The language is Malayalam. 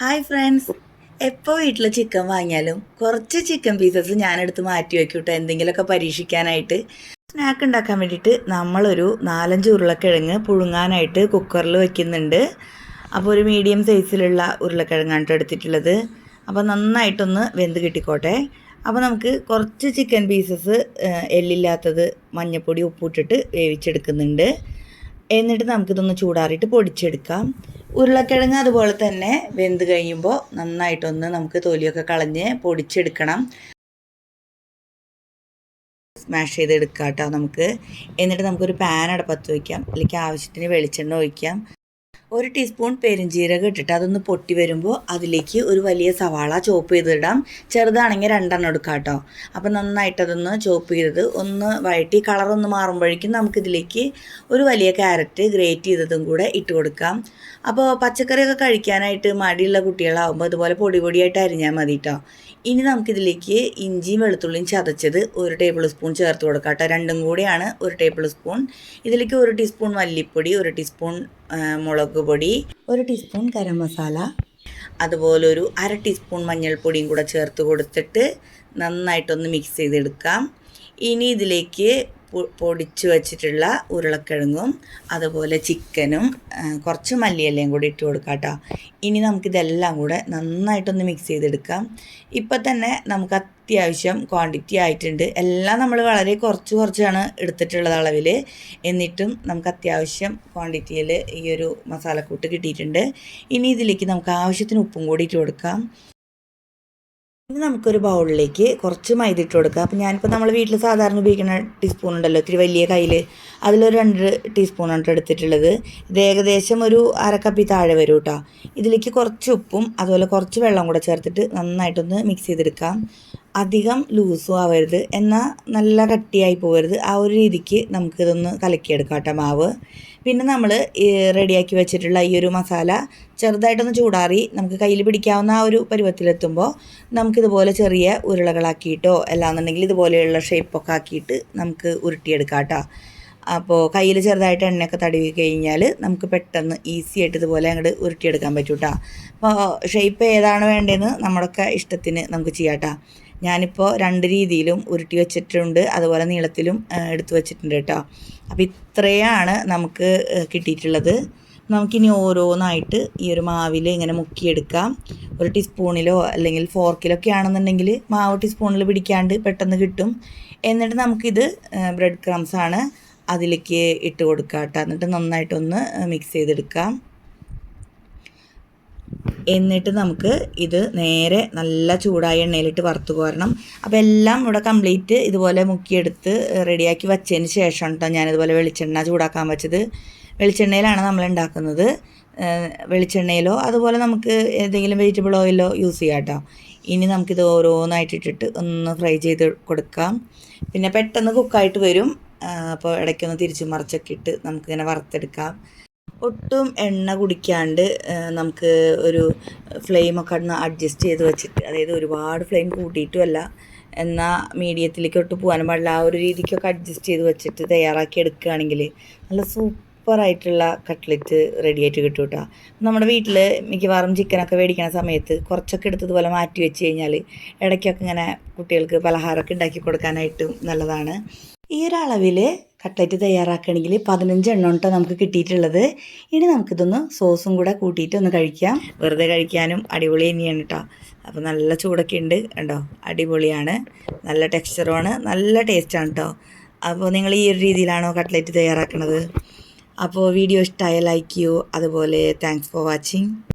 ഹായ് ഫ്രണ്ട്സ് എപ്പോൾ വീട്ടിൽ ചിക്കൻ വാങ്ങിയാലും കുറച്ച് ചിക്കൻ പീസസ് ഞാനെടുത്ത് മാറ്റി വയ്ക്കൂട്ടോ എന്തെങ്കിലുമൊക്കെ പരീക്ഷിക്കാനായിട്ട്. സ്നാക്ക് ഉണ്ടാക്കാൻ വേണ്ടിയിട്ട് നമ്മളൊരു നാലഞ്ച് ഉരുളക്കിഴങ്ങ് പുഴുങ്ങാനായിട്ട് കുക്കറിൽ വെക്കുന്നുണ്ട്. അപ്പോൾ ഒരു മീഡിയം സൈസിലുള്ള ഉരുളക്കിഴങ്ങാണ് ട്ടോ എടുത്തിട്ടുള്ളത്. അപ്പോൾ നന്നായിട്ടൊന്ന് വെന്ത് കിട്ടിക്കോട്ടെ. അപ്പോൾ നമുക്ക് കുറച്ച് ചിക്കൻ പീസസ് എല്ലില്ലാത്തത് മഞ്ഞൾപ്പൊടി ഉപ്പിട്ടിട്ട് വേവിച്ചെടുക്കുന്നുണ്ട്. എന്നിട്ട് നമുക്കിതൊന്ന് ചൂടാറിയിട്ട് പൊടിച്ചെടുക്കാം. ഉരുളക്കിഴങ്ങ് അതുപോലെ തന്നെ വെന്ത് കഴിയുമ്പോൾ നന്നായിട്ടൊന്ന് നമുക്ക് തൊലിയൊക്കെ കളഞ്ഞ് പൊടിച്ചെടുക്കണം. സ്മാഷ് ചെയ്തെടുക്കാം കേട്ടോ നമുക്ക്. എന്നിട്ട് നമുക്കൊരു പാൻ അടപ്പത്ത് വയ്ക്കാം അല്ലെങ്കിൽ ആവശ്യത്തിന് വെളിച്ചെണ്ണ ഒഴിക്കാം. ഒരു ടീസ്പൂൺ പെരുംജീരകം ഇട്ടിട്ട് അതൊന്ന് പൊട്ടി വരുമ്പോൾ അതിലേക്ക് ഒരു വലിയ സവാള ചോപ്പ് ചെയ്തിടാം. ചെറുതാണെങ്കിൽ രണ്ടെണ്ണം എടുക്കാം കേട്ടോ. അപ്പോൾ നന്നായിട്ട് അതൊന്ന് ചോപ്പ് ചെയ്തത് ഒന്ന് വഴറ്റി കളറൊന്ന് മാറുമ്പോഴേക്കും നമുക്കിതിലേക്ക് ഒരു വലിയ ക്യാരറ്റ് ഗ്രേറ്റ് ചെയ്തതും കൂടെ ഇട്ട് കൊടുക്കാം. അപ്പോൾ പച്ചക്കറിയൊക്കെ കഴിക്കാനായിട്ട് മടിയുള്ള കുട്ടികളാവുമ്പോൾ അതുപോലെ പൊടി പൊടിയായിട്ട് അരിഞ്ഞാൽ മതി കേട്ടോ. ഇനി നമുക്കിതിലേക്ക് ഇഞ്ചിയും വെളുത്തുള്ളിയും ചതച്ചത് ഒരു ടേബിൾ സ്പൂൺ ചേർത്ത് കൊടുക്കാം കേട്ടോ. രണ്ടും കൂടിയാണ് ഒരു ടേബിൾ സ്പൂൺ ഇതിലേക്ക് ഒരു ടീസ്പൂൺ മല്ലിപ്പൊടി ഒരു ടീസ്പൂൺ മുളക് പൊടി ഒരു ടീസ്പൂൺ ഗരം മസാല അതുപോലെ ഒരു അര ടീസ്പൂൺ മഞ്ഞൾപ്പൊടിയും കൂടെ ചേർത്ത് കൊടുത്തിട്ട് നന്നായിട്ടൊന്ന് മിക്സ് ചെയ്തെടുക്കാം. ഇനി ഇതിലേക്ക് പൊടിച്ച് വെച്ചിട്ടുള്ള ഉരുളക്കിഴങ്ങും അതുപോലെ ചിക്കനും കുറച്ച് മല്ലിയിലയും കൂടി ഇട്ട് കൊടുക്കാം കേട്ടോ ഇനി നമുക്കിതെല്ലാം കൂടെ നന്നായിട്ടൊന്ന് മിക്സ് ചെയ്തെടുക്കാം. ഇപ്പം തന്നെ നമുക്ക് അത്യാവശ്യം ക്വാണ്ടിറ്റി ആയിട്ടുണ്ട്. എല്ലാം നമ്മൾ വളരെ കുറച്ച് കുറച്ചാണ് എടുത്തിട്ടുള്ളത് അളവിൽ എന്നിട്ടും നമുക്ക് അത്യാവശ്യം ക്വാണ്ടിറ്റിയിൽ ഈ ഒരു മസാലക്കൂട്ട് കിട്ടിയിട്ടുണ്ട്. ഇനി ഇതിലേക്ക് നമുക്ക് ആവശ്യത്തിന് ഉപ്പും കൂടി ഇട്ട് കൊടുക്കാം. ഇനി നമുക്കൊരു ബൗളിലേക്ക് കുറച്ച് മൈദ ഇട്ട് കൊടുക്കുക അപ്പോൾ ഞാനിപ്പോൾ നമ്മൾ വീട്ടിൽ സാധാരണ ഉപയോഗിക്കുന്ന ടീസ്പൂൺ ഉണ്ടല്ലോ ഇത്തിരി വലിയ കയ്യിൽ അതിലൊരു രണ്ട് ടീസ്പൂൺ ആണ് എടുത്തിട്ടുള്ളത്. ഇത് ഏകദേശം ഒരു അരക്കപ്പി താഴെ വരും കേട്ടോ ഇതിലേക്ക് കുറച്ച് ഉപ്പും അതുപോലെ കുറച്ച് വെള്ളം കൂടെ ചേർത്തിട്ട് നന്നായിട്ടൊന്ന് മിക്സ് ചെയ്തെടുക്കാം. അധികം ലൂസും ആവരുത് എന്നാൽ നല്ല കട്ടിയായി പോകരുത് ആ ഒരു രീതിക്ക് നമുക്കിതൊന്ന് കലക്കിയെടുക്കാം മാവ്. പിന്നെ നമ്മൾ റെഡിയാക്കി വെച്ചിട്ടുള്ള ഈ ഒരു മസാല ചെറുതായിട്ടൊന്ന് ചൂടാറി നമുക്ക് കയ്യിൽ പിടിക്കാവുന്ന ആ ഒരു പരുവത്തിലെത്തുമ്പോൾ നമുക്കിതുപോലെ ചെറിയ ഉരുളകളാക്കിയിട്ടോ അല്ലാന്നുണ്ടെങ്കിൽ ഇതുപോലെയുള്ള ഷേപ്പൊക്കെ ആക്കിയിട്ട് നമുക്ക് ഉരുട്ടിയെടുക്കാം കേട്ടോ. അപ്പോൾ കയ്യിൽ ചെറുതായിട്ട് എണ്ണയൊക്കെ തടവി കഴിഞ്ഞാൽ നമുക്ക് പെട്ടെന്ന് ഈസി ആയിട്ട് ഇതുപോലെ അങ്ങോട്ട് ഉരുട്ടിയെടുക്കാൻ പറ്റും കേട്ടോ അപ്പോൾ ഷേപ്പ് ഏതാണ് വേണ്ടതെന്ന് നമ്മുടെയൊക്കെ ഇഷ്ടത്തിന് നമുക്ക് ചെയ്യാം കേട്ടോ ഞാനിപ്പോൾ രണ്ട് രീതിയിലും ഉരുട്ടി വെച്ചിട്ടുണ്ട്. അതുപോലെ നീളത്തിലും എടുത്തു വെച്ചിട്ടുണ്ട് കേട്ടോ. അപ്പോൾ ഇത്രയാണ് നമുക്ക് കിട്ടിയിട്ടുള്ളത്. നമുക്കിനി ഓരോന്നായിട്ട് ഈ ഒരു മാവിൽ ഇങ്ങനെ മുക്കിയെടുക്കാം. ഒരു ടീസ്പൂണിലോ അല്ലെങ്കിൽ ഫോർക്കിലൊക്കെ ആണെന്നുണ്ടെങ്കിൽ മാവ് ടീസ്പൂണിൽ പിടിക്കാണ്ട് പെട്ടെന്ന് കിട്ടും. എന്നിട്ട് നമുക്കിത് ബ്രെഡ് ക്രംസ് ആണ്. അതിലേക്ക് ഇട്ട് കൊടുക്കാം കേട്ടോ. എന്നിട്ട് നന്നായിട്ടൊന്ന് മിക്സ് ചെയ്തെടുക്കാം എന്നിട്ട് നമുക്ക് ഇത് നേരെ നല്ല ചൂടായ എണ്ണയിലിട്ട് വറുത്ത് കോരണം. അപ്പോൾ എല്ലാം ഇവിടെ കംപ്ലീറ്റ് ഇതുപോലെ മുക്കിയെടുത്ത് റെഡിയാക്കി വച്ചതിന് ശേഷം കേട്ടോ ഞാനിതുപോലെ വെളിച്ചെണ്ണ ചൂടാക്കാൻ വെച്ചത്. വെളിച്ചെണ്ണയിലാണ് നമ്മൾ ഉണ്ടാക്കുന്നത്. വെളിച്ചെണ്ണയിലോ അതുപോലെ നമുക്ക് ഏതെങ്കിലും വെജിറ്റബിൾ ഓയിലോ യൂസ് ചെയ്യാം കേട്ടോ ഇനി നമുക്കിത് ഓരോന്നായിട്ടിട്ടിട്ട് ഒന്ന് ഫ്രൈ ചെയ്ത് കൊടുക്കാം. പിന്നെ പെട്ടെന്ന് കുക്കായിട്ട് വരും. അപ്പോൾ ഇടയ്ക്കൊന്ന് തിരിച്ചു മറിച്ചൊക്കെ ഇട്ട് നമുക്കിങ്ങനെ വറുത്തെടുക്കാം. ഒട്ടും എണ്ണ കുടിക്കാണ്ട് നമുക്ക് ഒരു ഫ്ലെയിമൊക്കെ ഒന്ന് അഡ്ജസ്റ്റ് ചെയ്ത് വെച്ചിട്ട് അതായത് ഒരുപാട് ഫ്ലെയിം കൂട്ടിയിട്ടുമല്ല എന്നാൽ മീഡിയത്തിലേക്ക് ഒട്ട് പോകാനും പാടില്ല. ആ ഒരു രീതിക്കൊക്കെ അഡ്ജസ്റ്റ് ചെയ്ത് വെച്ചിട്ട് തയ്യാറാക്കി എടുക്കുകയാണെങ്കിൽ നല്ല സൂപ്പറായിട്ടുള്ള കട്ട്ലറ്റ് റെഡി ആയിട്ട് കിട്ടും കേട്ടോ. നമ്മുടെ വീട്ടിൽ മിക്കവാറും ചിക്കനൊക്കെ മേടിക്കുന്ന സമയത്ത് കുറച്ചൊക്കെ എടുത്തതുപോലെ മാറ്റി വെച്ച് കഴിഞ്ഞാൽ ഇടയ്ക്കൊക്കെ ഇങ്ങനെ കുട്ടികൾക്ക് പലഹാരമൊക്കെ ഉണ്ടാക്കി കൊടുക്കാനായിട്ടും നല്ലതാണ്. ഈ ഒരു അളവിൽ കട്ട്ലറ്റ് തയ്യാറാക്കുകയാണെങ്കിൽ പതിനഞ്ച് എണ്ണം കേട്ടോ നമുക്ക് കിട്ടിയിട്ടുള്ളത്. ഇനി നമുക്കിതൊന്ന് സോസും കൂടെ കൂട്ടിയിട്ട് ഒന്ന് കഴിക്കാം. വെറുതെ കഴിക്കാനും അടിപൊളി തന്നെയാണ് കേട്ടോ അപ്പോൾ നല്ല ചൂടൊക്കെ ഉണ്ട് കണ്ടോ? അടിപൊളിയാണ്. നല്ല ടെക്സ്ചറുമാണ്. നല്ല ടേസ്റ്റാണ് കേട്ടോ അപ്പോൾ നിങ്ങൾ ഈ ഒരു രീതിയിലാണോ കട്ട്ലറ്റ് തയ്യാറാക്കുന്നത് അപ്പോൾ വീഡിയോ ഇഷ്ടമായ ലൈക്ക് ചെയ്യൂ. അതുപോലെ താങ്ക്സ് ഫോർ വാച്ചിങ്